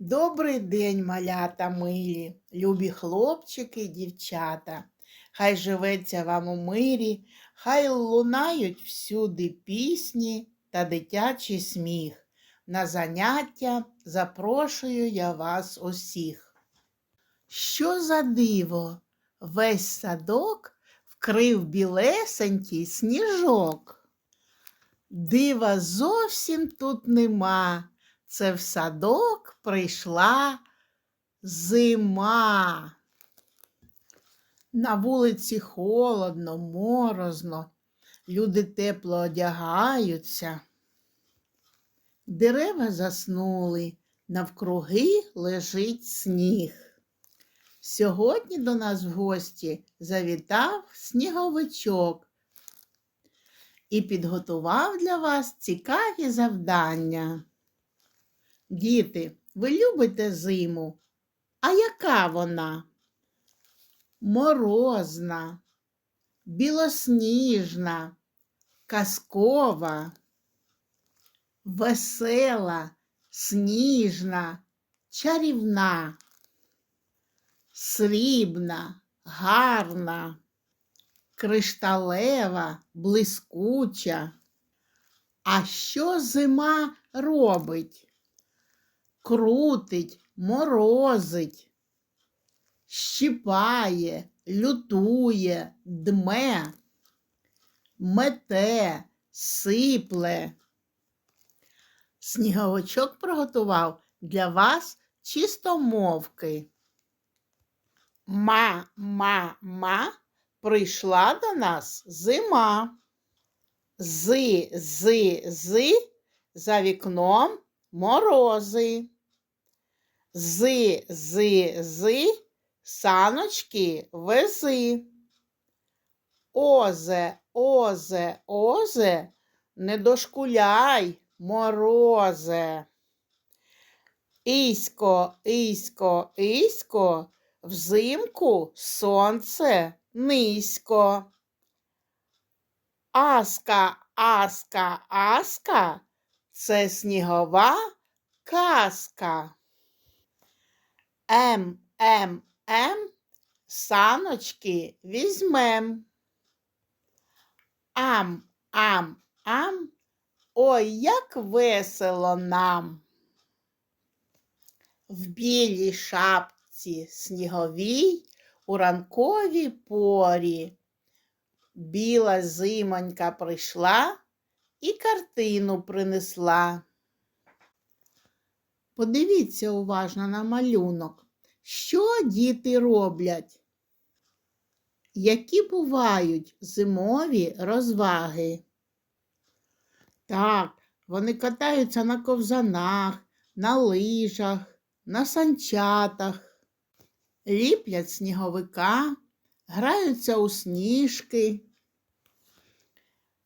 Добрий день, малята милі, любі хлопчики і дівчата. Хай живеться вам у мирі, хай лунають всюди пісні та дитячий сміх. На заняття запрошую я вас усіх. Що за диво? Весь садок вкрив білесенький сніжок. Дива зовсім тут нема. Це в садок прийшла зима. На вулиці холодно, морозно, люди тепло одягаються. Дерева заснули, навкруги лежить сніг. Сьогодні до нас в гості завітав сніговичок і підготував для вас цікаві завдання. Діти, ви любите зиму? А яка вона? Морозна, білосніжна, казкова, весела, сніжна, чарівна, срібна, гарна, кришталева, блискуча. А що зима робить? Крутить, морозить, щипає, лютує, дме, мете, сипле. Сніговичок приготував для вас чистомовки. Ма-ма-ма прийшла до нас зима. Зи-зи-зи за вікном морози. Зи, зи, зи, саночки вези. Озе, озе, озе, не дошкуляй, морозе. Ісько, ісько, ісько, взимку сонце низько. Аска, аска, аска, це снігова казка. М, М, М, саночки візьмем. Ам, ам, ам, ой, як весело нам. В білій шапці сніговій у ранковій порі. Біла зимонька прийшла і картину принесла. Подивіться уважно на малюнок, що діти роблять, які бувають зимові розваги. Так, вони катаються на ковзанах, на лижах, на санчатах, ліплять сніговика, граються у сніжки.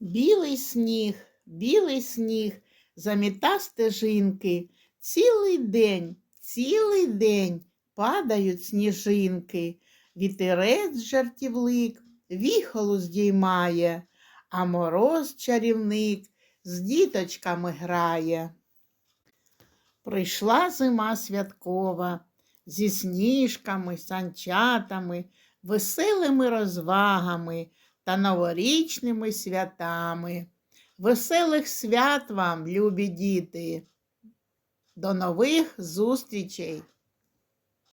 Білий сніг, білий сніг, заміта стежинки. Цілий день, цілий день падають сніжинки, вітерець жартівлик віхолу здіймає, а мороз чарівник з діточками грає. Прийшла зима святкова зі сніжками, санчатами, веселими розвагами та новорічними святами. Веселих свят вам, любі діти! До нових зустрічей!